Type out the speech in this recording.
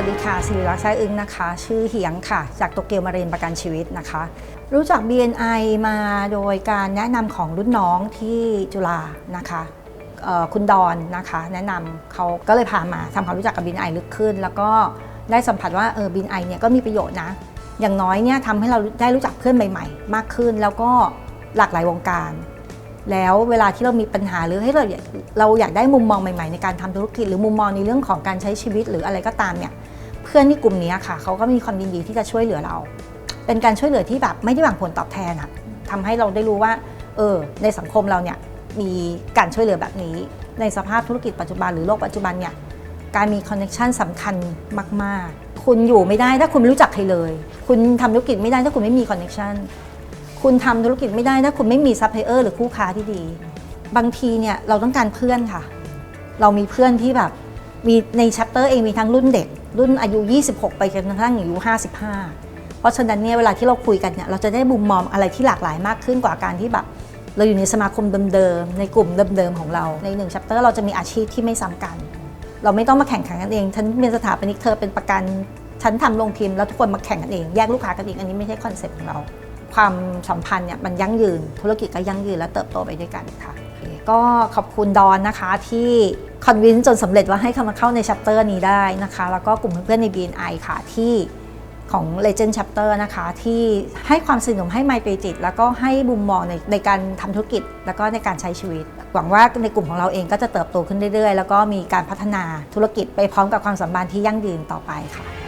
วัสดีค่ะสิริรักษ์ชายอึ้งนะคะ ชื่อเหียงค่ะ จากโตเกียวมาเรียนประกันชีวิตนะคะ รู้จัก BNI มาโดยการแนะนำของรุ่นน้องที่จุฬานะคะคุณดอนนะคะ แนะนำเขาก็เลยพามาทำความรู้จักกับ BNI ลึกขึ้น แล้วก็ได้สัมผัสว่าเออ BNI เนี่ยก็มีประโยชน์นะ อย่างน้อยเนี่ยทำให้เราได้รู้จักเพื่อนใหม่ ๆ มากขึ้น แล้วก็หลากหลายวงการ แล้วเวลาที่เรามีปัญหาหรือให้เราเราอยากได้มุมมองใหม่ๆ ในการทำธุรกิจหรือมุมมองในเรื่องของการใช้ชีวิตหรืออะไรก็ตามเนี่ยเพื่อนที่กลุ่มนี้ค่ะเขาก็มีความยินดีที่จะช่วยเหลือเรา เป็นการช่วยเหลือที่แบบไม่ได้หวังผลตอบแทนอะทำให้เราได้รู้ว่าเออในสังคมเราเนี่ยมีการช่วยเหลือแบบนี้ ในสภาพธุรกิจปัจจุบันหรือโลกปัจจุบันเนี่ยการมีคอนเน t ชันสำคัญมาก ๆ คุณอยู่ไม่ได้ถ้าคุณไม่รู้จักใครเลย คุณทำธุรกิจไม่ได้ถ้าคุณไม่มีคอนเน t ชัน คุณทำธุรกิจไม่ได้ถ้าคุณไม่มีซัพพลายเออร์หรือคู่ค้าที่ดี บางทีเนี่ยเราต้องการเพื่อนค่ะ เรามีเพื่อนที่แบบมีในชัปเตอร์เองมีทั้งรุ่นเด็ก รุ่นอายุ 26 ไปจนกระทั่งอายุ 55 เพราะฉะนั้นเนี่ยเวลาที่เราคุยกันเนี่ยเราจะได้มุมมองอะไรที่หลากหลายมากขึ้นกว่าการที่แบบเราอยู่ในสมาคมเดิมๆในกลุ่มเดิมๆของเราในหนึ่งชัปเตอร์เราจะมีอาชีพที่ไม่ซ้ำกัน เราไม่ต้องมาแข่งขันกันเองฉันเป็นสถาปนิกเธอเป็นประกันฉันทำโรงพิมพ์แล้วทุกคนมาแข่งกันเองแยกลูกค้ากันเองอันนี้ไม่ใช่คอนเซ็ปต์ของเรา ความสัมพันธ์เนี่ยมันยั่งยืน ธุรกิจก็ยั่งยืนและเติบโตไปด้วยกันค่ะ ก็ขอบคุณดอนนะคะที่คอนวินจนสำเร็จว่าให้เข้ามาเข้าในชัปเตอร์นี้ได้นะคะ แล้วก็กลุ่มเพื่อนๆใน BNI ค่ะที่ของ Legend Chapter นะคะ ที่ให้ความสนุกให้ไมตรีจิต แล้วก็ให้มุมมองในในการทำธุรกิจ แล้วก็ในการใช้ชีวิต หวังว่าในกลุ่มของเราเองก็จะเติบโตขึ้นเรื่อยๆ แล้วก็มีการพัฒนาธุรกิจไปพร้อมกับความสัมพันธ์ที่ยั่งยืนต่อไปค่ะ